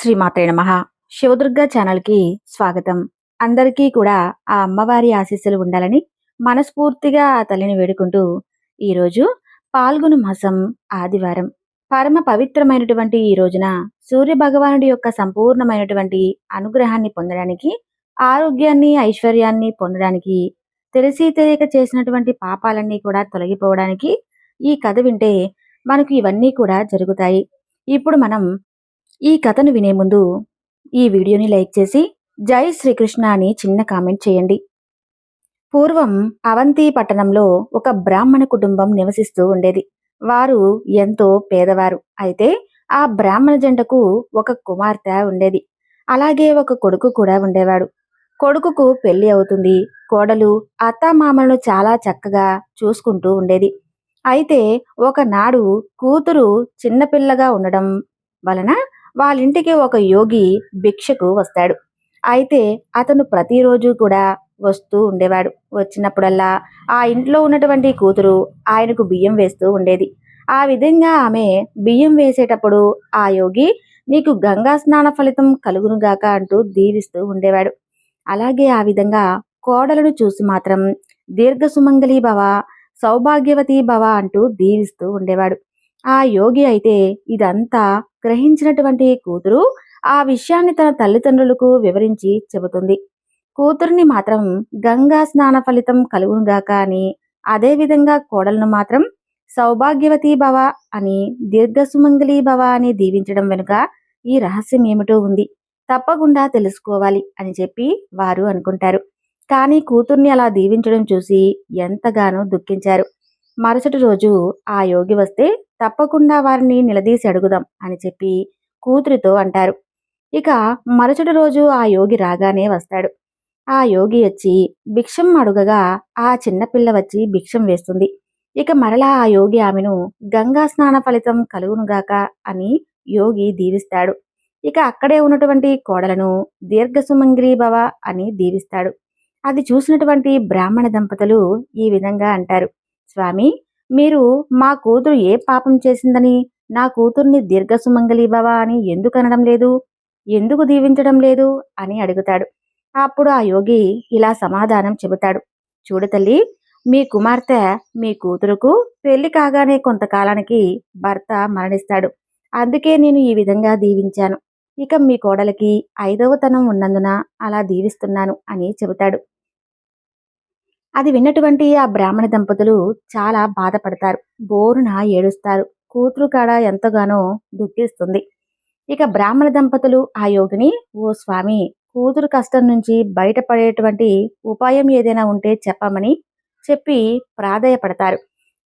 శ్రీమాత్రే నమ. శివదుర్గ ఛానల్కి స్వాగతం. అందరికీ కూడా ఆ అమ్మవారి ఆశీస్సులు ఉండాలని మనస్ఫూర్తిగా ఆ తల్లిని వేడుకుంటూ ఈరోజు పాల్గొను మాసం ఆదివారం. పరమ పవిత్రమైనటువంటి ఈ రోజున సూర్య భగవానుడి యొక్క సంపూర్ణమైనటువంటి అనుగ్రహాన్ని పొందడానికి ఆరోగ్యాన్ని ఐశ్వర్యాన్ని పొందడానికి తెలిసి తెలియక చేసినటువంటి పాపాలన్నీ కూడా తొలగిపోవడానికి ఈ కథ వింటే మనకు ఇవన్నీ కూడా జరుగుతాయి. ఇప్పుడు మనం ఈ కథను వినే ముందు ఈ వీడియోని లైక్ చేసి జై శ్రీకృష్ణ అని చిన్న కామెంట్ చేయండి. పూర్వం అవంతి పట్టణంలో ఒక బ్రాహ్మణ కుటుంబం నివసిస్తూ ఉండేది. వారు ఎంతో పేదవారు. అయితే ఆ బ్రాహ్మణ జంటకు ఒక కుమార్తె ఉండేది. అలాగే ఒక కొడుకు కూడా ఉండేవాడు. కొడుకుకు పెళ్ళి అవుతుంది. కోడలు అత్తామామలను చాలా చక్కగా చూసుకుంటూ ఉండేది. అయితే ఒకనాడు కూతురు చిన్నపిల్లగా ఉండడం వలన వాళ్ళింటికి ఒక యోగి భిక్షకు వస్తాడు. అయితే అతను ప్రతిరోజు కూడా వస్తూ ఉండేవాడు. వచ్చినప్పుడల్లా ఆ ఇంట్లో ఉన్నటువంటి కూతురు ఆయనకు బియ్యం వేస్తూ ఉండేది. ఆ విధంగా ఆమె బియ్యం వేసేటప్పుడు ఆ యోగి నీకు గంగా స్నాన ఫలితం కలుగునుగాక అంటూ దీవిస్తూ ఉండేవాడు. అలాగే ఆ విధంగా కోడలను చూసి మాత్రం దీర్ఘ సుమంగళి భవ సౌభాగ్యవతి భవ అంటూ దీవిస్తూ ఉండేవాడు. ఆ యోగి అయితే ఇదంతా గ్రహించినటువంటి కూతురు ఆ విషయాన్ని తన తల్లిదండ్రులకు వివరించి చెబుతుంది. కూతుర్ని మాత్రం గంగా స్నాన ఫలితం కలుగునుగాక అని అదేవిధంగా కోడలను మాత్రం సౌభాగ్యవతి భవ అని దీర్ఘసుమంగళి భవ అని దీవించడం వెనుక ఈ రహస్యం ఏమిటో ఉంది. తప్పకుండా తెలుసుకోవాలి అని చెప్పి వారు అనుకుంటారు. కానీ కూతుర్ని అలా దీవించడం చూసి ఎంతగానో దుఃఖించారు. మరుసటి రోజు ఆ యోగి వస్తే తప్పకుండా వారిని నిలదీసి అడుగుదాం అని చెప్పి కూతురితో అంటారు. ఇక మరుసటి రోజు ఆ యోగి రాగానే వస్తాడు. ఆ యోగి వచ్చి భిక్షం అడుగగా ఆ చిన్నపిల్ల వచ్చి భిక్షం వేస్తుంది. ఇక మరలా ఆ యోగి ఆమెను గంగా స్నాన ఫలితం కలుగునుగాక అని యోగి దీవిస్తాడు. ఇక అక్కడే ఉన్నటువంటి కోడలను దీర్ఘసుమంగ్రీ భవ అని దీవిస్తాడు. అది చూసినటువంటి బ్రాహ్మణ దంపతులు ఈ విధంగా అంటారు. స్వామి మీరు మా కూతురు ఏ పాపం చేసిందని నా కూతుర్ని దీర్ఘసుమంగళి భవ అని ఎందుకు అనడం లేదు? ఎందుకు దీవించడం లేదు? అని అడుగుతాడు. అప్పుడు ఆ యోగి ఇలా సమాధానం చెబుతాడు. చూడు తల్లి మీ కుమార్తె మీ కూతురుకు పెళ్ళి కాగానే కొంతకాలానికి భర్త మరణిస్తాడు. అందుకే నేను ఈ విధంగా దీవించాను. ఇక మీ కోడలికి ఐదవ తనం ఉన్నందున అలా దీవిస్తున్నాను అని చెబుతాడు. అది విన్నటువంటి ఆ బ్రాహ్మణ దంపతులు చాలా బాధపడతారు. బోరున ఏడుస్తారు. కూతురు కాడ ఎంతగానో దుఃఖిస్తుంది. ఇక బ్రాహ్మణ దంపతులు ఆ యోగిని ఓ స్వామి కూతురు కష్టం నుంచి బయటపడేటువంటి ఉపాయం ఏదైనా ఉంటే చెప్పమని చెప్పి ప్రాధాయపడతారు.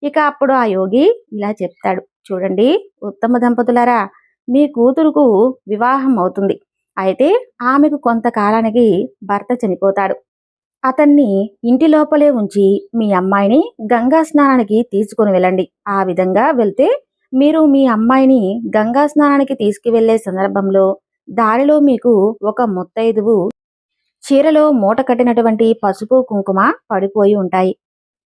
ఇక అప్పుడు ఆ యోగి ఇలా చెప్తాడు. చూడండి ఉత్తమ దంపతులారా మీ కూతురుకు వివాహం అవుతుంది. అయితే ఆమెకు కొంతకాలానికి భర్త చనిపోతాడు. అతన్ని ఇంటి లోపలే ఉంచి మీ అమ్మాయిని గంగా స్నానానికి తీసుకుని వెళ్ళండి. ఆ విధంగా వెళ్తే మీరు మీ అమ్మాయిని గంగా స్నానానికి తీసుకువెళ్ళే సందర్భంలో దారిలో మీకు ఒక ముత్తైదువు చీరలో మూట కట్టినటువంటి పసుపు కుంకుమ పడిపోయి ఉంటాయి.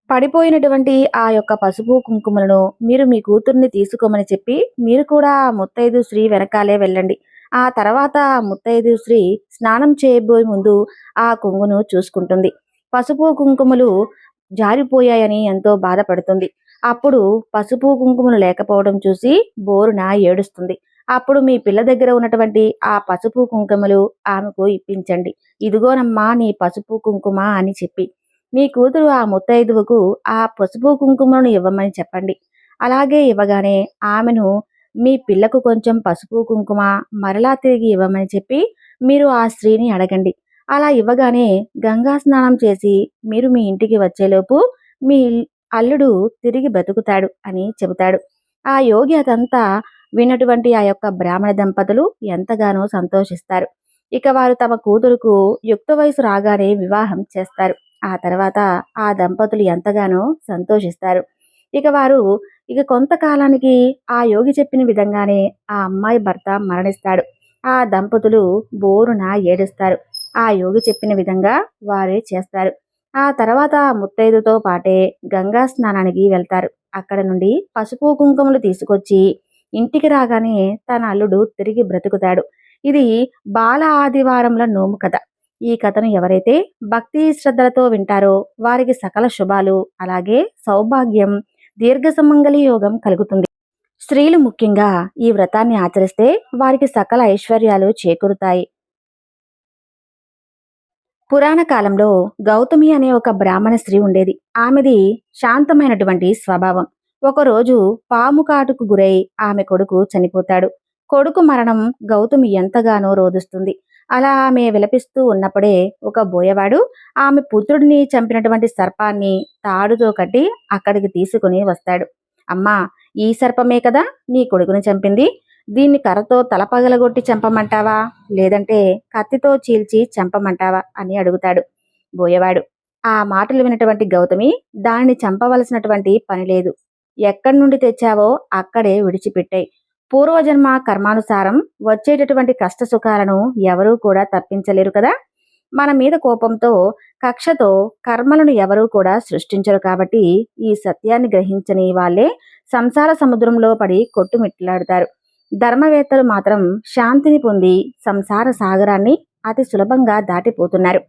పడిపోయినటువంటి ఆ యొక్క పసుపు కుంకుమలను మీరు మీ కూతుర్ని తీసుకోమని చెప్పి మీరు కూడా ఆ ముత్తైదు శ్రీ వెనకాలే వెళ్ళండి. ఆ తర్వాత ముత్తైదు శ్రీ స్నానం చేయబోయే ముందు ఆ కొంగును చూసుకుంటుంది. పసుపు కుంకుమలు జారిపోయాయని ఎంతో బాధపడుతుంది. అప్పుడు పసుపు కుంకుమలు లేకపోవడం చూసి బోరున ఏడుస్తుంది. అప్పుడు మీ పిల్ల దగ్గర ఉన్నటువంటి ఆ పసుపు కుంకుమలు ఆమెకు ఇప్పించండి. ఇదిగోనమ్మా నీ పసుపు కుంకుమ అని చెప్పి. మీ కూతురు ఆ ముత్తైదువుకు ఆ పసుపు కుంకుమను ఇవ్వమని చెప్పండి. అలాగే ఇవ్వగానే ఆమెను మీ పిల్లకు కొంచెం పసుపు కుంకుమ మరలా తిరిగి ఇవ్వమని చెప్పి మీరు ఆ స్త్రీని అడగండి. అలా ఇవ్వగానే గంగా స్నానం చేసి మీరు మీ ఇంటికి వచ్చేలోపు మీ అల్లుడు తిరిగి బ్రతుకుతాడు అని చెబుతాడు. ఆ యోగి అదంతా విన్నటువంటి ఆ యొక్క బ్రాహ్మణ దంపతులు ఎంతగానో సంతోషిస్తారు. ఇక వారు తమ కూతురుకు యుక్త వయసు రాగానే వివాహం చేస్తారు. ఆ తర్వాత ఆ దంపతులు ఎంతగానో సంతోషిస్తారు. ఇక వారు ఇక కొంతకాలానికి ఆ యోగి చెప్పిన విధంగానే ఆ అమ్మాయి భర్త మరణిస్తాడు. ఆ దంపతులు బోరున ఏడుస్తారు. ఆ యోగి చెప్పిన విధంగా వారే చేస్తారు. ఆ తర్వాత ముత్తైదుతో పాటే గంగా స్నానానికి వెళ్తారు. అక్కడ నుండి పసుపు కుంకుమలు తీసుకొచ్చి ఇంటికి రాగానే తన అల్లుడు తిరిగి బ్రతుకుతాడు. ఇది బాల ఆదివారంల నోము కథ. ఈ కథను ఎవరైతే భక్తి శ్రద్ధలతో వింటారో వారికి సకల శుభాలు అలాగే సౌభాగ్యం దీర్ఘ సుమంగళి యోగం కలుగుతుంది. స్త్రీలు ముఖ్యంగా ఈ వ్రతాన్ని ఆచరిస్తే వారికి సకల ఐశ్వర్యాలు చేకూరుతాయి. పురాణ కాలంలో గౌతమి అనే ఒక బ్రాహ్మణ స్త్రీ ఉండేది. ఆమెది శాంతమైనటువంటి స్వభావం. ఒకరోజు పాము కాటుకు గురై ఆమె కొడుకు చనిపోతాడు. కొడుకు మరణం గౌతమి ఎంతగానో రోధిస్తుంది. అలా ఆమె విలపిస్తూ ఉన్నప్పుడే ఒక బోయవాడు ఆమె పుత్రుడిని చంపినటువంటి సర్పాన్ని తాడుతో కట్టి అక్కడికి తీసుకుని వస్తాడు. అమ్మా ఈ సర్పమే కదా నీ కొడుకుని చంపింది? దీన్ని కర్రతో తల పగలగొట్టి చంపమంటావా? లేదంటే కత్తితో చీల్చి చంపమంటావా? అని అడుగుతాడు బోయవాడు. ఆ మాటలు వినటువంటి గౌతమి దానిని చంపవలసినటువంటి పని లేదు. ఎక్కడి నుండి తెచ్చావో అక్కడే విడిచిపెట్టాయి. పూర్వజన్మ కర్మానుసారం వచ్చేటటువంటి కష్ట సుఖాలను ఎవరూ కూడా తప్పించలేరు కదా? మన మీద కోపంతో కక్షతో కర్మలను ఎవరూ కూడా సృష్టించరు కాబట్టి ఈ సత్యాన్ని గ్రహించని వాళ్ళే సంసార సముద్రంలో పడి కొట్టుమిట్లాడతారు. ధర్మవేత్తలు మాత్రం శాంతిని పొంది సంసార సాగరాన్ని అతి సులభంగా దాటిపోతున్నారు.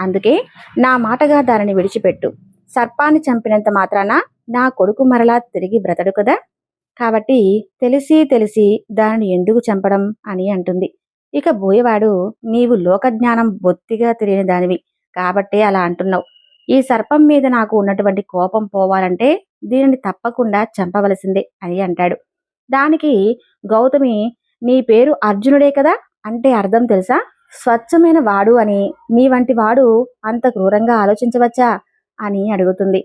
అందుకే నా మాటగా దానిని విడిచిపెట్టు. సర్పాన్ని చంపినంత మాత్రాన నా కొడుకు మరలా తిరిగి బ్రతడు కదా? కాబట్టి తెలిసి తెలిసి దానిని ఎందుకు చంపడం అని అంటుంది. ఇక బోయవాడు నీవు లోకజ్ఞానం బొత్తిగా తెలియని దానివి కాబట్టే అలా అంటున్నావు. ఈ సర్పం మీద నాకు ఉన్నటువంటి కోపం పోవాలంటే దీనిని తప్పకుండా చంపవలసిందే అని అంటాడు. దానికి గౌతమి నీ పేరు అర్జునుడే కదా? అంటే అర్థం తెలుసా? స్వచ్ఛమైన వాడు అని నీ వంటి వాడు అంత క్రూరంగా ఆలోచించవచ్చా? అని అడుగుతుంది.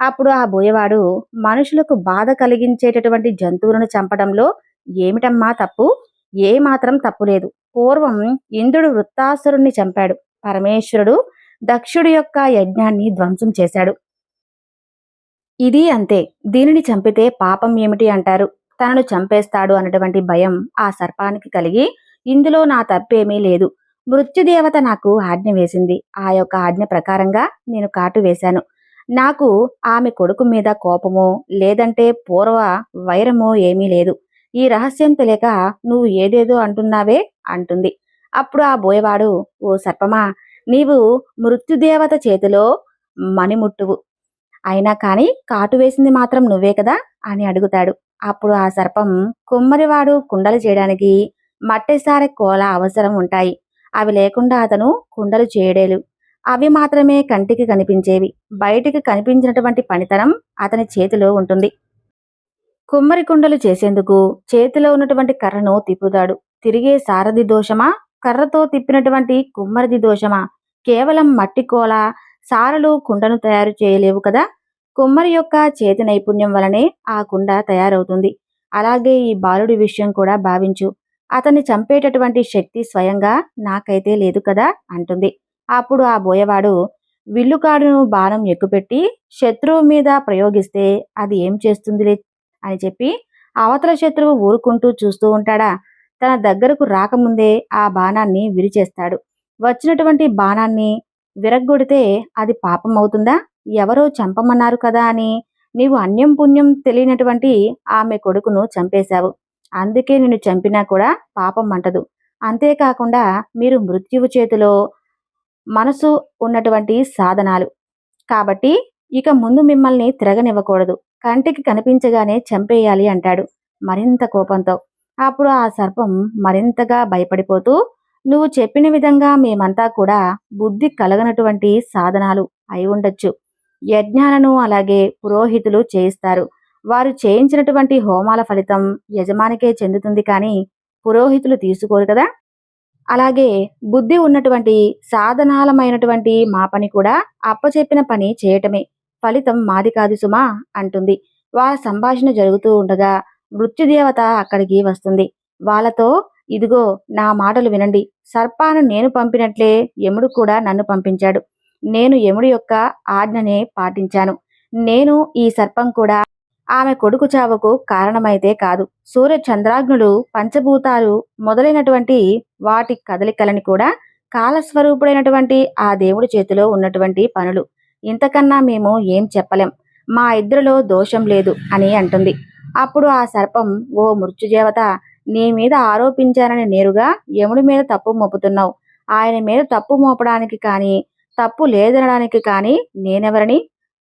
అప్పుడు ఆ బోయవాడు మనుషులకు బాధ కలిగించేటటువంటి జంతువులను చంపడంలో ఏమిటమ్మా తప్పు? ఏమాత్రం తప్పులేదు తప్పు లేదు. పూర్వం ఇంద్రుడు వృత్తాసురుణ్ణి చంపాడు. పరమేశ్వరుడు దక్షుడి యొక్క యజ్ఞాన్ని ధ్వంసం చేశాడు. ఇది అంతే. దీనిని చంపితే పాపం ఏమిటి అంటారు? తనను చంపేస్తాడు అన్నటువంటి భయం ఆ సర్పానికి కలిగి ఇందులో నా తప్పేమీ లేదు. మృత్యుదేవత నాకు ఆజ్ఞ వేసింది. ఆ యొక్క ఆజ్ఞ ప్రకారంగా నేను కాటు వేశాను. నాకు ఆమె కొడుకు మీద కోపమో లేదంటే పూర్వ వైరమో ఏమీ లేదు. ఈ రహస్యం తెలియక నువ్వు ఏదేదో అంటున్నావే అంటుంది. అప్పుడు ఆ బోయవాడు ఓ సర్పమా నీవు మృత్యుదేవత చేతిలో మణిముట్టువు. అయినా కానీ కాటు వేసింది మాత్రం నువ్వే కదా? అని అడుగుతాడు. అప్పుడు ఆ సర్పం కుమ్మరివాడు కుండలు చేయడానికి మట్టిసారి కోల అవసరం ఉంటాయి. అవి లేకుండా అతను కుండలు చేయడేలు. అవి మాత్రమే కంటికి కనిపించేవి. బయటికి కనిపించినటువంటి పనితనం అతని చేతిలో ఉంటుంది. కుమ్మరి కుండలు చేసేందుకు చేతిలో ఉన్నటువంటి కర్రను తిప్పుతాడు. తిరిగే సారథి దోషమా? కర్రతో తిప్పినటువంటి కుమ్మరిది దోషమా? కేవలం మట్టి కోల సారలు కుండను తయారు చేయలేవు కదా? కుమ్మరి యొక్క చేతి నైపుణ్యం వలనే ఆ కుండ తయారవుతుంది. అలాగే ఈ బాలుడి విషయం కూడా భావించు. అతన్ని చంపేటటువంటి శక్తి స్వయంగా నాకైతే లేదు కదా? అంటుంది. అప్పుడు ఆ బోయవాడు విల్లుకాడును బాణం ఎక్కుపెట్టి శత్రువు మీద ప్రయోగిస్తే అది ఏం చేస్తుందిలే? అని చెప్పి అవతల శత్రువు ఊరుకుంటూ చూస్తూ ఉంటాడా? తన దగ్గరకు రాకముందే ఆ బాణాన్ని విరిచేస్తాడు. వచ్చినటువంటి బాణాన్ని విరగ్గొడితే అది పాపం అవుతుందా? ఎవరో చంపమన్నారు కదా అని నీవు అన్యం పుణ్యం తెలియనటువంటి ఆమె కొడుకును చంపేశావు. అందుకే నిన్ను చంపినా కూడా పాపం అంటదు. అంతేకాకుండా మీరు మృత్యువు చేతిలో మనసు ఉన్నటువంటి సాధనాలు. కాబట్టి ఇక ముందు మిమ్మల్ని తిరగనివ్వకూడదు. కంటికి కనిపించగానే చంపేయాలి అంటాడు మరింత కోపంతో. అప్పుడు ఆ సర్పం మరింతగా భయపడిపోతూ నువ్వు చెప్పిన విధంగా మేమంతా కూడా బుద్ధి కలగనటువంటి సాధనాలు అయి ఉండొచ్చు. యజ్ఞాలను అలాగే పురోహితులు చేయిస్తారు. వారు చేయించినటువంటి హోమాల ఫలితం యజమానికే చెందుతుంది కానీ పురోహితులు తీసుకోరు కదా. అలాగే బుద్ధి ఉన్నటువంటి సాధనాలమైనటువంటి మా పని కూడా అప్పచెప్పిన పని చేయటమే. ఫలితం మాది కాదు సుమా అంటుంది. వాళ్ళ సంభాషణ జరుగుతూ ఉండగా మృత్యుదేవత అక్కడికి వస్తుంది. వాళ్ళతో ఇదిగో నా మాటలు వినండి. సర్పాను నేను పంపినట్లే యముడు కూడా నన్ను పంపించాడు. నేను యముడి యొక్క ఆజ్ఞనే పాటించాను. నేను ఈ సర్పం కూడా ఆమె కొడుకు చావుకు కారణమైతే కాదు. సూర్య చంద్రాగ్నులు పంచభూతాలు మొదలైనటువంటి వాటి కదలికలని కూడా కాలస్వరూపుడైనటువంటి ఆ దేవుడి చేతిలో ఉన్నటువంటి పనులు. ఇంతకన్నా మేము ఏం చెప్పలేం. మా ఇద్దరిలో దోషం లేదు అని అంటుంది. అప్పుడు ఆ సర్పం ఓ మృత్యుదేవత నీ మీద ఆరోపించానని నేరుగా యముడి మీద తప్పు మోపుతున్నావు. ఆయన మీద తప్పు మోపడానికి కానీ తప్పు లేదనడానికి కానీ నేనెవరని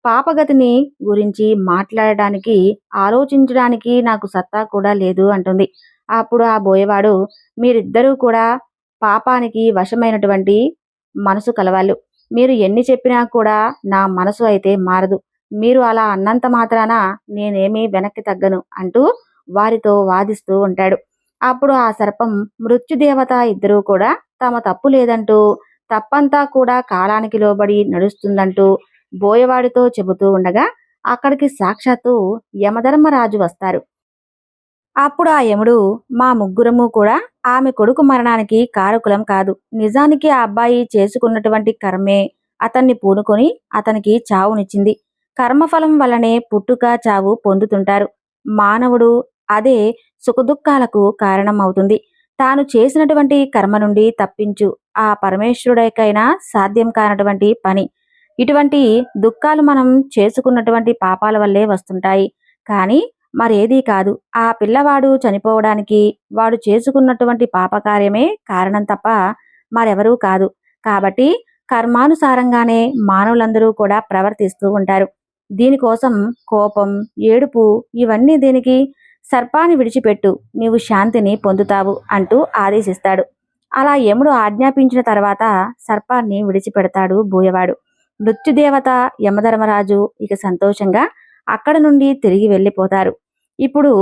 పాపగతిని గురించి మాట్లాడడానికి ఆలోచించడానికి నాకు సత్తా కూడా లేదు అంటుంది. అప్పుడు ఆ బోయవాడు మీరిద్దరూ కూడా పాపానికి వశమైనటువంటి మనసు కలవాళ్ళు. మీరు ఎన్ని చెప్పినా కూడా నా మనసు అయితే మారదు. మీరు అలా అన్నంత మాత్రాన నేనేమీ వెనక్కి తగ్గను అంటూ వారితో వాదిస్తూ ఉంటాడు. అప్పుడు ఆ సర్పం మృత్యుదేవత ఇద్దరూ కూడా తమ తప్పు లేదంటూ తప్పంతా కూడా కాలానికి లోబడి నడుస్తుందంటూ బోయవాడితో చెబుతూ ఉండగా అక్కడికి సాక్షాత్తు యమధర్మరాజు వస్తారు. అప్పుడు ఆ యముడు మా ముగ్గురము కూడా ఆమె కొడుకు మరణానికి కారకులం కాదు. నిజానికి ఆ అబ్బాయి చేసుకున్నటువంటి కర్మే అతన్ని పూనుకొని అతనికి చావునిచ్చింది. కర్మఫలం వల్లనే పుట్టుక చావు పొందుతుంటారు. మానవుడు అదే సుఖదుఖాలకు కారణం అవుతుంది తాను చేసినటువంటి కర్మ నుండి తప్పించు. ఆ పరమేశ్వరుడికైనా సాధ్యం కానటువంటి పని. ఇటువంటి దుఃఖాలు మనం చేసుకున్నటువంటి పాపాల వల్లే వస్తుంటాయి. కానీ మరేదీ కాదు ఆ పిల్లవాడు చనిపోవడానికి వాడు చేసుకున్నటువంటి పాపకార్యమే కారణం తప్ప మరెవరూ కాదు. కాబట్టి కర్మానుసారంగానే మానవులందరూ కూడా ప్రవర్తిస్తూ ఉంటారు. దీనికోసం కోపం ఏడుపు ఇవన్నీ దీనికి సర్పాన్ని విడిచిపెట్టు నీవు శాంతిని పొందుతావు అంటూ ఆదేశిస్తాడు. అలా యముడు ఆజ్ఞాపించిన తర్వాత సర్పాన్ని విడిచిపెడతాడు బూయవాడు. మృత్యుదేవత యమధర్మరాజు ఇక సంతోషంగా అక్కడ నుండి తిరిగి వెళ్ళిపోతారు. ఇప్పుడు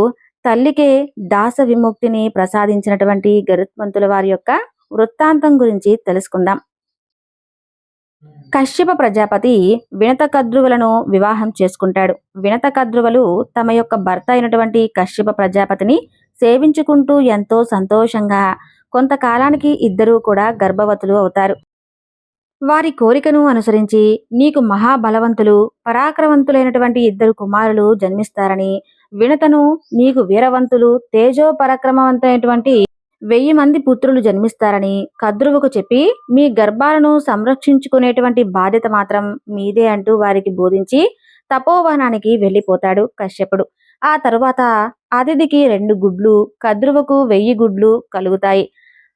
తల్లికే దాస విముక్తిని ప్రసాదించినటువంటి గరుత్మంతుల వారి యొక్క వృత్తాంతం గురించి తెలుసుకుందాం. కశ్యప ప్రజాపతి వినత కద్రువులను వివాహం చేసుకుంటాడు. వినత కద్రువులు తమ యొక్క భర్త అయినటువంటి కశ్యప ప్రజాపతిని సేవించుకుంటూ ఎంతో సంతోషంగా కొంతకాలానికి ఇద్దరూ కూడా గర్భవతులు అవుతారు. వారి కోరికను అనుసరించి నీకు మహాబలవంతులు పరాక్రమవంతులైనటువంటి ఇద్దరు కుమారులు జన్మిస్తారని వినతను నీకు వీరవంతులు తేజో పరాక్రమవంతమైనటువంటి వెయ్యి మంది పుత్రులు జన్మిస్తారని కద్రువుకు చెప్పి మీ గర్భాలను సంరక్షించుకునేటువంటి బాధ్యత మాత్రం మీదే అంటూ వారికి బోధించి తపోవనానికి వెళ్ళిపోతాడు కశ్యపుడు. ఆ తరువాత అతిథికి రెండు గుడ్లు కద్రువకు వెయ్యి గుడ్లు కలుగుతాయి.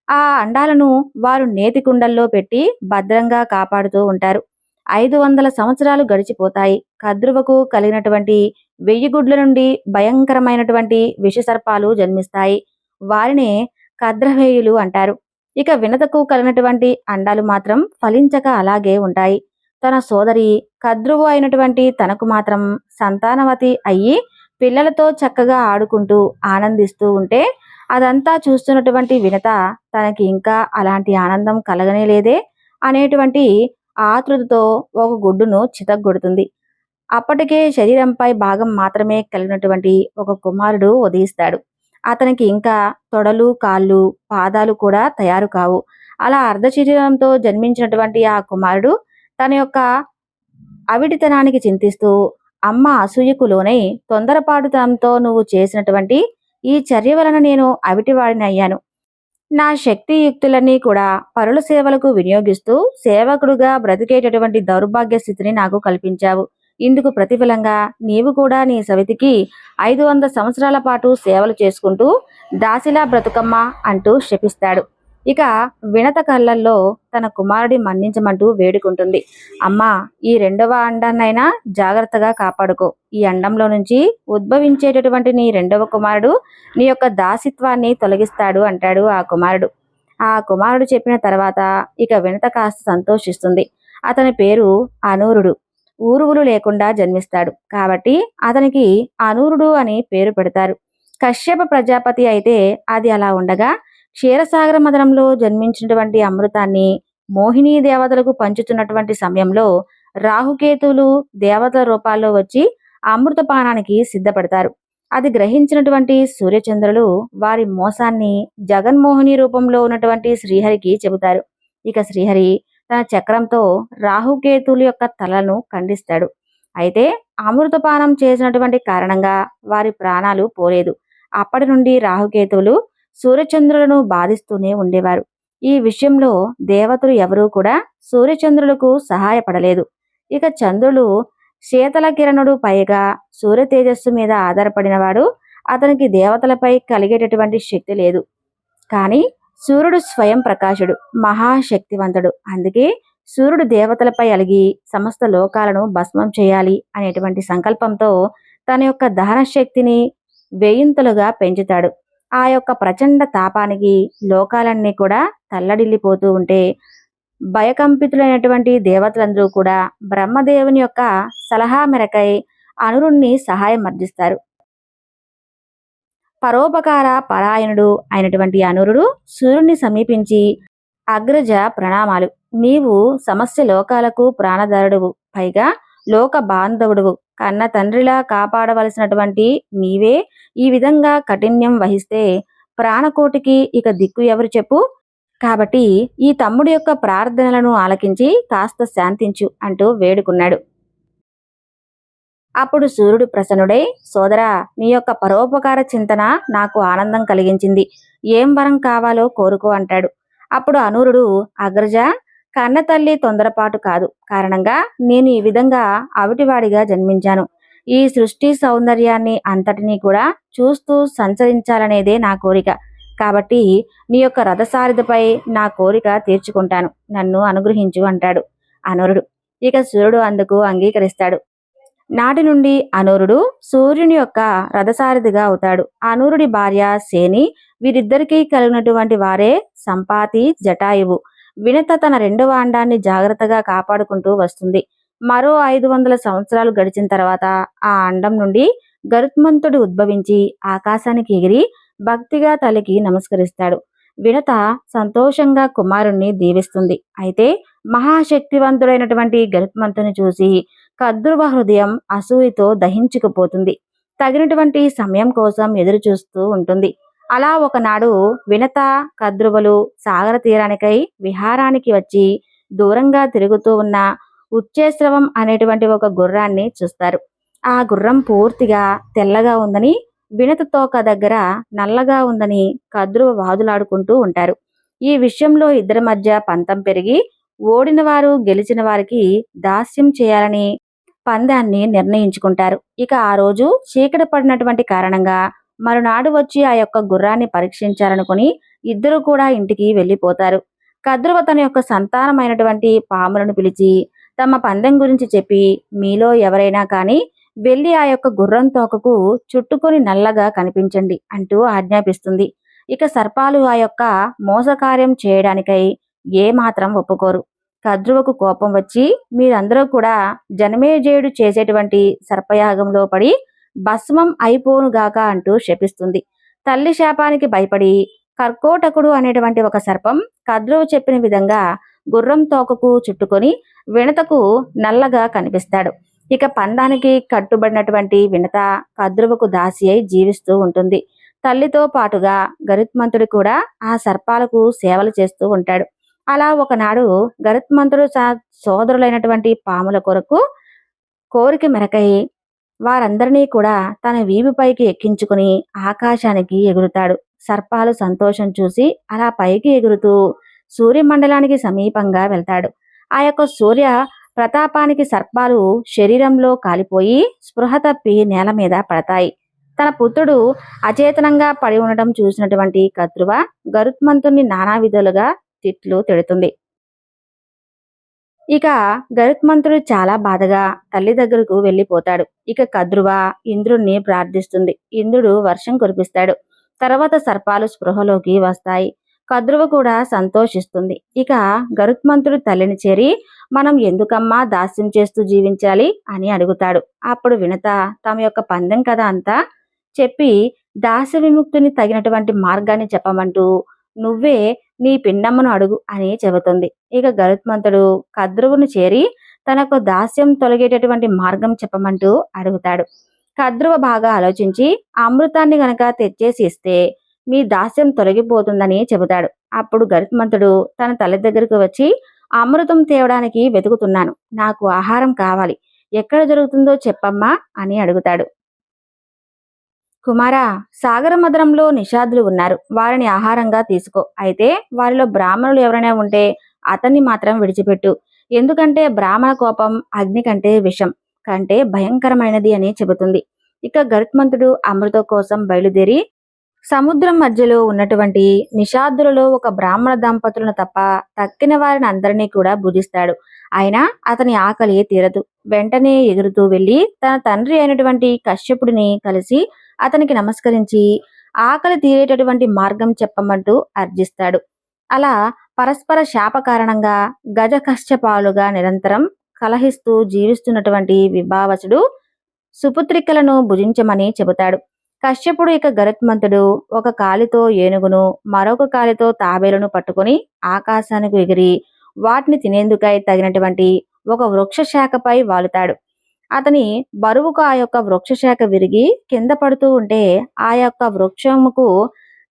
ఆ అండాలను వారు నేతి కుండల్లో పెట్టి భద్రంగా కాపాడుతూ ఉంటారు. ఐదు వందల సంవత్సరాలు గడిచిపోతాయి. కద్రువకు కలిగినటువంటి వెయ్యి గుడ్ల నుండి భయంకరమైనటువంటి విషసర్పాలు జన్మిస్తాయి. వారినే కద్రవేయులు అంటారు. ఇక వినతకు కలిగినటువంటి అండాలు మాత్రం ఫలించక అలాగే ఉంటాయి. తన సోదరి కద్రువు అయినటువంటి తనకు మాత్రం సంతానవతి అయ్యి పిల్లలతో చక్కగా ఆడుకుంటూ ఆనందిస్తూ ఉంటే అదంతా చూస్తున్నటువంటి వినత తనకి ఇంకా అలాంటి ఆనందం కలగనే లేదే అనేటువంటి ఆతృతతో ఒక గుడ్డును చితగ్గొడుతుంది. అప్పటికే శరీరంపై భాగం మాత్రమే కలిగినటువంటి ఒక కుమారుడు ఉదయిస్తాడు. అతనికి ఇంకా తొడలు కాళ్ళు పాదాలు కూడా తయారు కావు. అలా అర్ధ శరీరంతో జన్మించినటువంటి ఆ కుమారుడు తన యొక్క అవిటితనానికి చింతిస్తూ అమ్మ అసూయకు లోనై తొందరపాటుతనంతో నువ్వు చేసినటువంటి ఈ చర్య వలన నేను అవిటివాడిని అయ్యాను. నా శక్తియుక్తులన్నీ కూడా పరుల సేవలకు వినియోగిస్తూ సేవకుడుగా బ్రతికేటటువంటి దౌర్భాగ్య స్థితిని నాకు కల్పించావు. ఇందుకు ప్రతిఫలంగా నీవు కూడా నీ సవితికి ఐదు వంద సంవత్సరాల పాటు సేవలు చేసుకుంటూ దాసిలా బ్రతుకమ్మ అంటూ శపిస్తాడు. ఇక వినత కళ్ళల్లో తన కుమారుడి మన్నించమంటూ వేడుకుంటుంది. అమ్మా ఈ రెండవ అండాన్నైనా జాగ్రత్తగా కాపాడుకో. ఈ అండంలో నుంచి ఉద్భవించేటటువంటి నీ రెండవ కుమారుడు నీ యొక్క దాసిత్వాన్ని తొలగిస్తాడు అంటాడు ఆ కుమారుడు. ఆ కుమారుడు చెప్పిన తర్వాత ఇక వినత కాస్త సంతోషిస్తుంది. అతని పేరు అనూరుడు. ఊరువులు లేకుండా జన్మిస్తాడు. కాబట్టి అతనికి అనూరుడు అని పేరు పెడతారు. కశ్యప ప్రజాపతి అయితే అది అలా ఉండగా క్షీరసాగర మదనంలో జన్మించినటువంటి అమృతాన్ని మోహిని దేవతలకు పంచుతున్నటువంటి సమయంలో రాహుకేతువులు దేవతల రూపాల్లో వచ్చి అమృతపానానికి సిద్ధపడతారు. అది గ్రహించినటువంటి సూర్యచంద్రులు వారి మోసాన్ని జగన్మోహిని రూపంలో ఉన్నటువంటి శ్రీహరికి చెబుతారు. ఇక శ్రీహరి తన చక్రంతో రాహుకేతువుల యొక్క తలను ఖండిస్తాడు. అయితే అమృతపానం చేసినటువంటి కారణంగా వారి ప్రాణాలు పోలేదు. అప్పటి నుండి రాహుకేతువులు సూర్యచంద్రులను బాధిస్తూనే ఉండేవారు. ఈ విషయంలో దేవతలు ఎవరూ కూడా సూర్యచంద్రులకు సహాయపడలేదు. ఇక చంద్రుడు శీతల కిరణుడు పైగా సూర్య తేజస్సు మీద ఆధారపడినవాడు అతనికి దేవతలపై కలిగేటటువంటి శక్తి లేదు. కానీ సూర్యుడు స్వయం ప్రకాశుడు మహాశక్తివంతుడు. అందుకే సూర్యుడు దేవతలపై అలిగి సమస్త లోకాలను భస్మం చేయాలి అనేటువంటి సంకల్పంతో తన యొక్క దహన శక్తిని వేయింతలుగా పెంచుతాడు. ఆ యొక్క ప్రచండ తాపానికి లోకాలన్నీ కూడా తల్లడిల్లిపోతూ ఉంటే భయకంపితులైనటువంటి దేవతలందరూ కూడా బ్రహ్మదేవుని యొక్క సలహా మేరకై అనురుణ్ణి సహాయం అర్జిస్తారు. పరోపకార పరాయణుడు అయినటువంటి అనురుడు సూర్యుని సమీపించి అగ్రజ ప్రణామాలు. నీవు సమస్య లోకాలకు ప్రాణదారుడువు. పైగా లోక బాంధవుడువు కన్న తండ్రిలా కాపాడవలసినటువంటి నీవే ఈ విధంగా కఠిన్యం వహిస్తే ప్రాణకోటికి ఇక దిక్కు ఎవరు చెప్పు? కాబట్టి ఈ తమ్ముడి యొక్క ప్రార్థనలను ఆలకించి కాస్త శాంతించు అంటూ వేడుకున్నాడు. అప్పుడు సూర్యుడు ప్రసన్నుడై సోదరా నీ యొక్క పరోపకార చింతన నాకు ఆనందం కలిగించింది. ఏం వరం కావాలో కోరుకో అంటాడు. అప్పుడు అనూరుడు అగ్రజ కన్న తల్లి తొందరపాటు కాదు. కారణంగా నేను ఈ విధంగా అవిటివాడిగా జన్మించాను. ఈ సృష్టి సౌందర్యాన్ని అంతటినీ కూడా చూస్తూ సంచరించాలనేదే నా కోరిక. కాబట్టి నీ యొక్క రథసారిథపై నా కోరిక తీర్చుకుంటాను. నన్ను అనుగ్రహించు అంటాడు అనూరుడు. ఇక సూర్యుడు అందుకు అంగీకరిస్తాడు. నాటి నుండి అనూరుడు సూర్యుని యొక్క రథసారథిగా అవుతాడు. అనూరుడి భార్య సేని వీరిద్దరికీ కలిగినటువంటి వారే సంపాతి జటాయువు. వినత తన రెండవ అండాన్ని జాగ్రత్తగా కాపాడుకుంటూ వస్తుంది. మరో ఐదు వందల సంవత్సరాలు గడిచిన తర్వాత ఆ అండం నుండి గరుత్మంతుడు ఉద్భవించి ఆకాశానికి ఎగిరి భక్తిగా తల్లికి నమస్కరిస్తాడు. వినత సంతోషంగా కుమారుణ్ణి దీవిస్తుంది. అయితే మహాశక్తివంతుడైనటువంటి గరుత్మంతుని చూసి కద్రువ హృదయం అసూయతో దహించుకుపోతుంది. తగినటువంటి సమయం కోసం ఎదురు చూస్తూ ఉంటుంది. అలా ఒకనాడు వినత కద్రువలు సాగర తీరానికై విహారానికి వచ్చి దూరంగా తిరుగుతూ ఉన్న ఉచ్చేశ్రవం అనేటువంటి ఒక గుర్రాన్ని చూస్తారు. ఆ గుర్రం పూర్తిగా తెల్లగా ఉందని వినత తోక దగ్గర నల్లగా ఉందని కద్రువ వాదులాడుకుంటూ ఉంటారు. ఈ విషయంలో ఇద్దరి మధ్య పంతం పెరిగి ఓడిన వారు గెలిచిన వారికి దాస్యం చేయాలని పందాన్ని నిర్ణయించుకుంటారు. ఇక ఆ రోజు చీకటి పడినటువంటి కారణంగా మరునాడు వచ్చి ఆ యొక్క గుర్రాన్ని పరీక్షించాలనుకుని ఇద్దరు కూడా ఇంటికి వెళ్ళిపోతారు. కద్రువ తన యొక్క సంతానమైనటువంటి పాములను పిలిచి తమ పందెం గురించి చెప్పి మీలో ఎవరైనా కానీ వెళ్ళి ఆ యొక్క గుర్రం తోకకు చుట్టుకొని నల్లగా కనిపించండి అంటూ ఆజ్ఞాపిస్తుంది. ఇక సర్పాలు ఆ యొక్క మోసకార్యం చేయడానికై ఏ మాత్రం ఒప్పుకోరు. కద్రువకు కోపం వచ్చి మీరందరూ కూడా జనమేజయుడు చేసేటువంటి సర్పయాగంలో పడి భస్మం అయిపోనుగాక అంటూ శపిస్తుంది. తల్లి శాపానికి భయపడి కర్కోటకుడు అనేటువంటి ఒక సర్పం కద్రువు చెప్పిన విధంగా గుర్రం తోకకు చుట్టుకొని వినతకు నల్లగా కనిపిస్తాడు. ఇక పందానికి కట్టుబడినటువంటి వినత కద్రువుకు దాసి అయి జీవిస్తూ ఉంటుంది. తల్లితో పాటుగా గరుత్మంతుడు కూడా ఆ సర్పాలకు సేవలు చేస్తూ ఉంటాడు. అలా ఒకనాడు గరుత్మంతుడు సోదరులైనటువంటి పాముల కొరకు కోరిక మెరకై వారందరినీ కూడా తన వీపుపైకి ఎక్కించుకుని ఆకాశానికి ఎగురుతాడు. సర్పాలు సంతోషం చూసి అలా పైకి ఎగురుతూ సూర్యమండలానికి సమీపంగా వెళ్తాడు. ఆ యొక్క సూర్య ప్రతాపానికి సర్పాలు శరీరంలో కాలిపోయి స్పృహ తప్పి నేల మీద పడతాయి. తన పుత్రుడు అచేతనంగా పడి ఉండటం చూసినటువంటి కద్రువ గరుత్మంతుణ్ణి నానా విధులుగా తిట్లు తిడుతుంది. ఇక గరుత్మంతుడు చాలా బాధగా తల్లి దగ్గరకు వెళ్ళిపోతాడు. ఇక కద్రువ ఇంద్రుణ్ణి ప్రార్థిస్తుంది. ఇంద్రుడు వర్షం కురిపిస్తాడు. తర్వాత సర్పాలు స్పృహలోకి వస్తాయి. కద్రువ కూడా సంతోషిస్తుంది. ఇక గరుత్మంతుడు తల్లిని చేరి మనం ఎందుకమ్మా దాస్యం చేస్తూ జీవించాలి? అని అడుగుతాడు. అప్పుడు వినత తమ యొక్క పందెం కథ అంతా చెప్పి దాస్య విముక్తిని తగినటువంటి మార్గాన్ని చెప్పమంటూ నువ్వే నీ పిన్నమ్మను అడుగు అని చెబుతుంది. ఇక గరుత్మంతుడు కద్రువును చేరి తనకు దాస్యం తొలగేటటువంటి మార్గం చెప్పమంటూ అడుగుతాడు. కద్రువ బాగా ఆలోచించి అమృతాన్ని గనక తెచ్చేసి ఇస్తే మీ దాస్యం తొలగిపోతుందని చెబుతాడు. అప్పుడు గరుత్మంతుడు తన తల్లి దగ్గరకు వచ్చి అమృతం తేవడానికి వెతుకుతున్నాను. నాకు ఆహారం కావాలి. ఎక్కడ జరుగుతుందో చెప్పమ్మా అని అడుగుతాడు. కుమారా సాగర మధురంలో నిషాదులు ఉన్నారు. వారిని ఆహారంగా తీసుకో. అయితే వారిలో బ్రాహ్మణులు ఎవరైనా ఉంటే అతన్ని మాత్రం విడిచిపెట్టు. ఎందుకంటే బ్రాహ్మణ కోపం అగ్ని కంటే విషం. కంటే భయంకరమైనది అని చెబుతుంది. ఇక గరుత్మంతుడు అమృతం కోసం బయలుదేరి సముద్రం మధ్యలో ఉన్నటువంటి నిషాదులలో ఒక బ్రాహ్మణ దంపతులను తప్ప తక్కిన వారిని అందరినీ కూడా భుజిస్తాడు. అయినా అతని ఆకలి తీరదు. వెంటనే ఎగురుతూ వెళ్ళి తన తండ్రి అయినటువంటి కశ్యపుడిని కలిసి అతనికి నమస్కరించి ఆకలి తీరేటటువంటి మార్గం చెప్పమంటూ అర్జిస్తాడు. అలా పరస్పర శాప కారణంగా గజ కష్టపాలుగా నిరంతరం కలహిస్తూ జీవిస్తున్నటువంటి విభావసుడు సుపుత్రికలను భుజించమని చెబుతాడు. కశ్యపుడు ఇక గరుత్మంతుడు ఒక కాలితో ఏనుగును మరొక కాలితో తాబేలును పట్టుకుని ఆకాశానికి ఎగిరి వాటిని తినేందుకై తగినటువంటి ఒక వృక్ష శాఖపై వాలుతాడు. అతని బరువుకు ఆ యొక్క వృక్షశాఖ విరిగి కింద పడుతూ ఉంటే ఆ యొక్క వృక్షముకు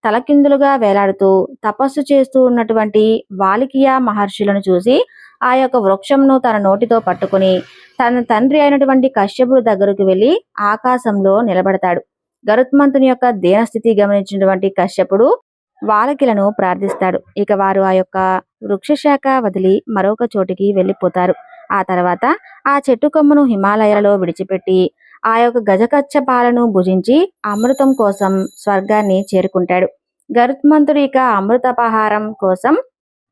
తలకిందులుగా వేలాడుతూ తపస్సు చేస్తూ ఉన్నటువంటి వాలికియా మహర్షులను చూసి ఆ యొక్క వృక్షంను తన నోటితో పట్టుకుని తన తండ్రి అయినటువంటి కశ్యపుడు దగ్గరకు వెళ్ళి ఆకాశంలో నిలబడతాడు. గరుత్మంతుని యొక్క దీనస్థితి గమనించినటువంటి కశ్యపుడు వాలకిలను ప్రార్థిస్తాడు. ఇక వారు ఆ యొక్క వృక్షశాఖ వదిలి మరొక చోటికి వెళ్ళిపోతారు. ఆ తర్వాత ఆ చెట్టు కొమ్మను హిమాలయాలలో విడిచిపెట్టి ఆ యొక్క గజకచ్చ పాలను భుజించి అమృతం కోసం స్వర్గాన్ని చేరుకుంటాడు. గరుత్మంతుడు ఇక అమృతపహారం కోసం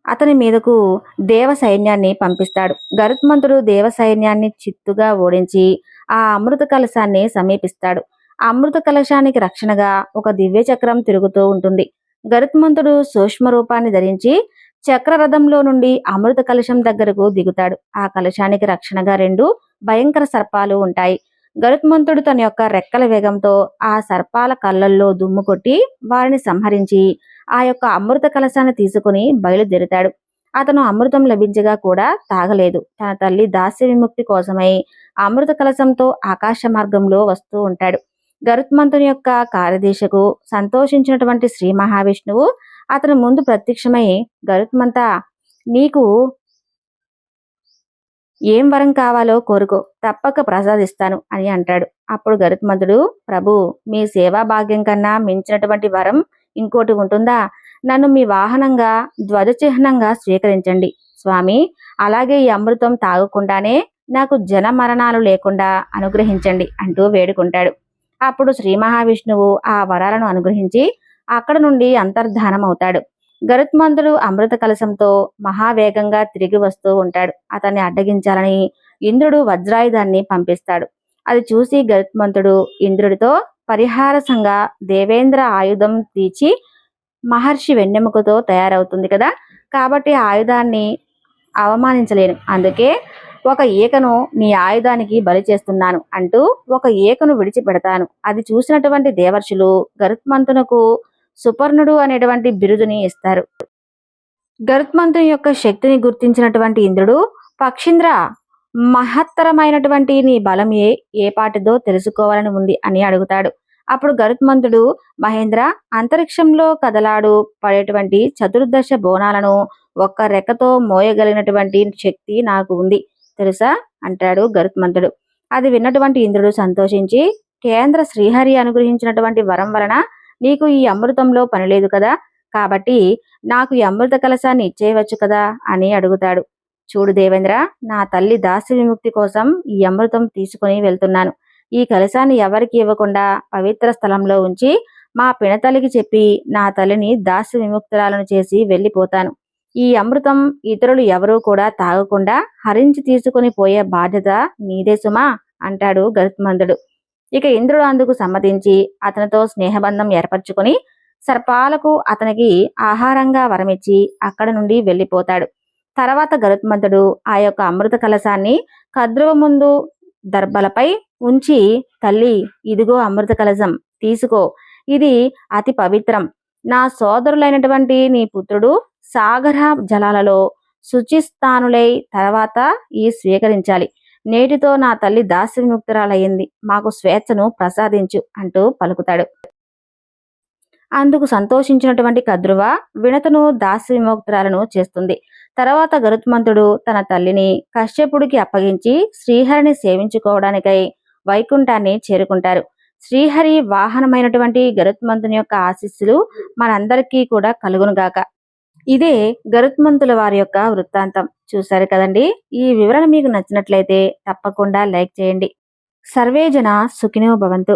అతని మీదకు దేవ సైన్యాన్ని పంపిస్తాడు. గరుత్మంతుడు దేవ సైన్యాన్ని చిత్తుగా ఓడించి ఆ అమృత కలశాన్ని సమీపిస్తాడు. అమృత కలశానికి రక్షణగా ఒక దివ్య చక్రం తిరుగుతూ ఉంటుంది. గరుత్మంతుడు సూక్ష్మ రూపాన్ని ధరించి చక్రరథంలో నుండి అమృత కలశం దగ్గరకు దిగుతాడు. ఆ కలశానికి రక్షణగా రెండు భయంకర సర్పాలు ఉంటాయి. గరుత్మంతుడు తన యొక్క రెక్కల వేగంతో ఆ సర్పాల కళ్ళల్లో దుమ్ము కొట్టి వారిని సంహరించి ఆ యొక్క అమృత కలశాన్ని తీసుకుని బయలుదేరుతాడు. అతను అమృతం లభించగా కూడా తాగలేదు. తన తల్లి దాస్య విముక్తి కోసమై అమృత కలశంతో ఆకాశ మార్గంలో వస్తూ ఉంటాడు. గరుత్మంతుని యొక్క కార్యదీశకు సంతోషించినటువంటి శ్రీ మహావిష్ణువు అతని ముందు ప్రత్యక్షమై గరుత్మంతా నీకు ఏం వరం కావాలో కోరుకో తప్పక ప్రసాదిస్తాను అని అంటాడు. అప్పుడు గరుత్మంతుడు ప్రభు మీ సేవా భాగ్యం కన్నా మించినటువంటి వరం ఇంకోటి ఉంటుందా? నన్ను మీ వాహనంగా ధ్వజ చిహ్నంగా స్వీకరించండి. స్వామి అలాగే ఈ అమృతం తాగకుండానే నాకు జన మరణాలు లేకుండా అనుగ్రహించండి అంటూ వేడుకుంటాడు. అప్పుడు శ్రీ మహావిష్ణువు ఆ వరాలను అనుగ్రహించి అక్కడ నుండి అంతర్ధానం అవుతాడు గరుత్మంతుడు అమృత కలశంతో మహావేగంగా తిరిగి వస్తూ ఉంటాడు. అతన్ని అడ్డగించాలని ఇంద్రుడు వజ్రాయుధాన్ని పంపిస్తాడు. అది చూసి గరుత్మంతుడు ఇంద్రుడితో పరిహారసంగా దేవేంద్ర ఆయుధం తీచి మహర్షి వెన్నెముకతో తయారవుతుంది కదా. కాబట్టి ఆయుధాన్ని అవమానించలేను. అందుకే ఒక ఈకను నీ ఆయుధానికి బలి చేస్తున్నాను అంటూ ఒక ఈకను విడిచిపెడతాను. అది చూసినటువంటి దేవర్షులు గరుత్మంతునకు సుపర్ణుడు అనేటువంటి బిరుదుని ఇస్తారు. గరుత్మంతుని యొక్క శక్తిని గుర్తించినటువంటి ఇంద్రుడు పక్షింద్ర మహత్తరమైనటువంటి నీ బలం ఏ ఏ పాటిదో తెలుసుకోవాలని ఉంది అని అడుగుతాడు. అప్పుడు గరుత్మంతుడు మహేంద్ర అంతరిక్షంలో కదలాడు పడేటువంటి చతుర్దశ బోనాలను ఒక్క రెక్కతో మోయగలిగినటువంటి శక్తి నాకు ఉంది తెలుసా? అంటాడు గరుత్మంతుడు. అది విన్నటువంటి ఇంద్రుడు సంతోషించి కేంద్ర శ్రీహరి అనుగ్రహించినటువంటి వరం వలన నీకు ఈ అమృతంలో పనిలేదు కదా? కాబట్టి నాకు ఈ అమృత కలశాన్ని ఇచ్చేయవచ్చు కదా? అని అడుగుతాడు. చూడు దేవేంద్ర నా తల్లి దాస్య విముక్తి కోసం ఈ అమృతం తీసుకుని వెళ్తున్నాను. ఈ కలశాన్ని ఎవరికి ఇవ్వకుండా పవిత్ర స్థలంలో ఉంచి మా పినతల్లికి చెప్పి నా తల్లిని దాస్య విముక్తురాలను చేసి వెళ్ళిపోతాను. ఈ అమృతం ఇతరులు ఎవరూ కూడా తాగకుండా హరించి తీసుకుని పోయే బాధ్యత నీదే సుమా అంటాడు గరుత్మంతుడు. ఇక ఇంద్రుడు అందుకు సమ్మతించి అతనితో స్నేహబంధం ఏర్పరచుకుని సర్పాలకు అతనికి ఆహారంగా వరమిచ్చి అక్కడ నుండి వెళ్ళిపోతాడు. తర్వాత గరుత్మంతుడు ఆ యొక్క అమృత కలశాన్ని కద్రువ ముందు దర్బలపై ఉంచి తల్లి ఇదిగో అమృత కలశం తీసుకో. ఇది అతి పవిత్రం. నా సోదరులైనటువంటి నీ పుత్రుడు సాగర జలాలలో శుచిస్థానులై తర్వాత ఈ స్వీకరించాలి. నేటితో నా తల్లి దాస్య విముక్తురాలయ్యింది. మాకు స్వేచ్ఛను ప్రసాదించు అంటూ పలుకుతాడు. అందుకు సంతోషించినటువంటి కద్రువ వినతను దాస్య విముక్తురాలను చేస్తుంది. తర్వాత గరుత్మంతుడు తన తల్లిని కశ్యపుడికి అప్పగించి శ్రీహరిని సేవించుకోవడానికై వైకుంఠాన్ని చేరుకుంటారు. శ్రీహరి వాహనమైనటువంటి గరుత్మంతుని యొక్క ఆశీస్సులు మనందరికీ కూడా కలుగునుగాక. ఇదే గరుత్మంతుల వారి యొక్క వృత్తాంతం. చూశారు కదండి? ఈ వివరణ మీకు నచ్చినట్లయితే తప్పకుండా లైక్ చేయండి. సర్వేజన సుఖినో భవంతు.